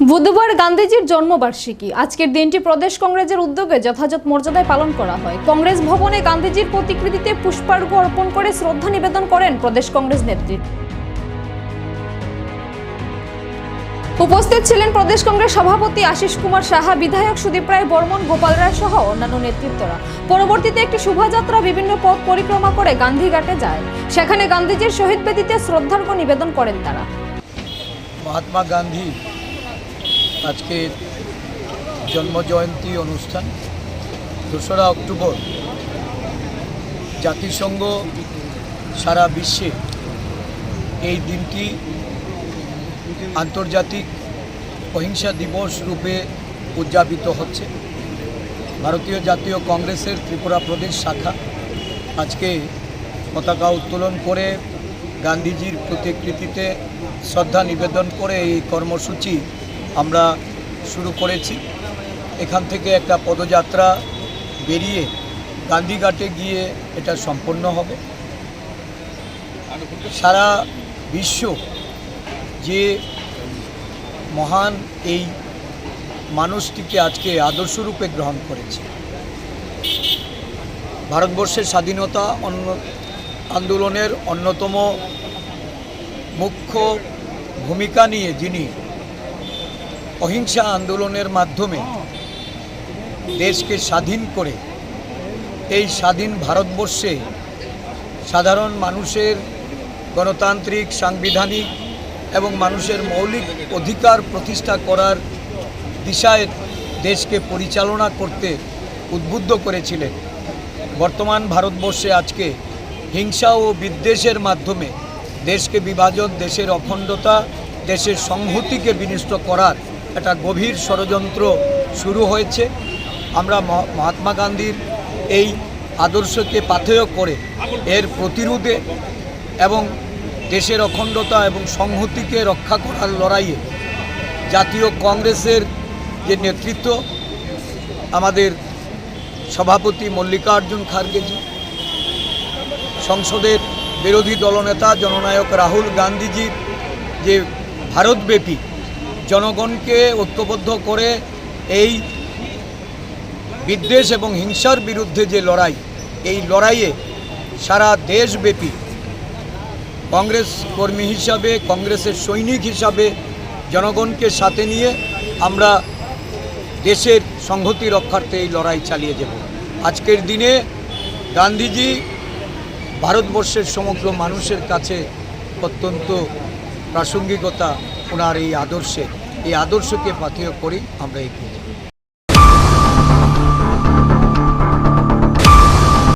বুধবার গান্ধীজির জন্মবার্ষিকী। আজকের দিনটি প্রদেশ কংগ্রেসের উদ্যোগে যথাযথ মর্যাদায় পালন করা হয়। কংগ্রেস ভবনে গান্ধীজির প্রতিকৃতিতে পুষ্পার্ঘ অর্পণ করে শ্রদ্ধা নিবেদন করেন প্রদেশ কংগ্রেস নেতৃত্ব উপস্থিত ছিলেন প্রদেশ কংগ্রেস সভাপতি আশিস কুমার সাহা, বিধায়ক সুদীপ রায় বর্মন, গোপাল রায় সহ অন্যান্য নেতৃত্বরা। পরবর্তীতে একটি শোভাযাত্রা, বিভিন্ন পথ পরিক্রমা করে গান্ধীঘাটে যায়। সেখানে গান্ধীজির শহীদ বেদিতে শ্রদ্ধার্ঘ্য নিবেদন করেন তারা। মহাত্মা গান্ধী আজকে জন্মজয়ন্তী অনুষ্ঠান, দোসরা অক্টোবর। জাতিসংঘ সারা বিশ্বে এই দিনটি আন্তর্জাতিক অহিংসা দিবস রূপে উদযাপিত হচ্ছে। ভারতীয় জাতীয় কংগ্রেসের ত্রিপুরা প্রদেশ শাখা আজকে পতাকা উত্তোলন করে গান্ধীজির প্রতিকৃতিতে শ্রদ্ধা নিবেদন করে এই কর্মসূচি আমরা শুরু করেছি। এখান থেকে একটা পদযাত্রা বেরিয়ে গান্ধীঘাটে গিয়ে এটা সম্পন্ন হবে। সারা বিশ্ব যে মহান এই মানুষটিকে আজকে আদর্শরূপে গ্রহণ করেছে। ভারতবর্ষের স্বাধীনতা অন্য আন্দোলনের অন্যতম মুখ্য ভূমিকা নিয়ে যিনি অহিংসা আন্দোলনের মাধ্যমে দেশকে স্বাধীন করে, এই স্বাধীন ভারতবর্ষে সাধারণ মানুষের গণতান্ত্রিক, সাংবিধানিক এবং মানুষের মৌলিক অধিকার প্রতিষ্ঠা করার দিশায় দেশকে পরিচালনা করতে উদ্বুদ্ধ করেছিলেন। বর্তমান ভারতবর্ষে আজকে হিংসা ও বিদ্বেষের মাধ্যমে দেশকে বিভাজন, দেশের অখণ্ডতা, দেশের সংহতিকে বিনষ্ট করার একটা গভীর ষড়যন্ত্র শুরু হয়েছে। আমরা মহ- মহাত্মা গান্ধীর এই আদর্শকে পাথেয় করে এর প্রতিরোধে এবং দেশের অখণ্ডতা এবং সংহতিকে রক্ষা করার লড়াইয়ে জাতীয় কংগ্রেসের যে নেতৃত্ব, আমাদের সভাপতি মল্লিকার্জুন খার্গেজি সংসদের বিরোধী দলনেতা জননায়ক রাহুল গান্ধীজির যে ভারতব্যাপী জনগণকে ঐক্যবদ্ধ করে এই বিদ্বেষ এবং হিংসার বিরুদ্ধে যে লড়াই, এই লড়াইয়ে সারা দেশব্যাপী কংগ্রেস কর্মী হিসাবে, কংগ্রেসের সৈনিক হিসাবে জনগণকে সাথে নিয়ে আমরা দেশের সংহতি রক্ষার্থে এই লড়াই চালিয়ে যাব। আজকের দিনে গান্ধীজি ভারতবর্ষের সমগ্র মানুষের কাছে অত্যন্ত প্রাসঙ্গিকতা ওনার এই আদর্শে এই আদর্শকে পাথেয় করি আমরা এগিয়ে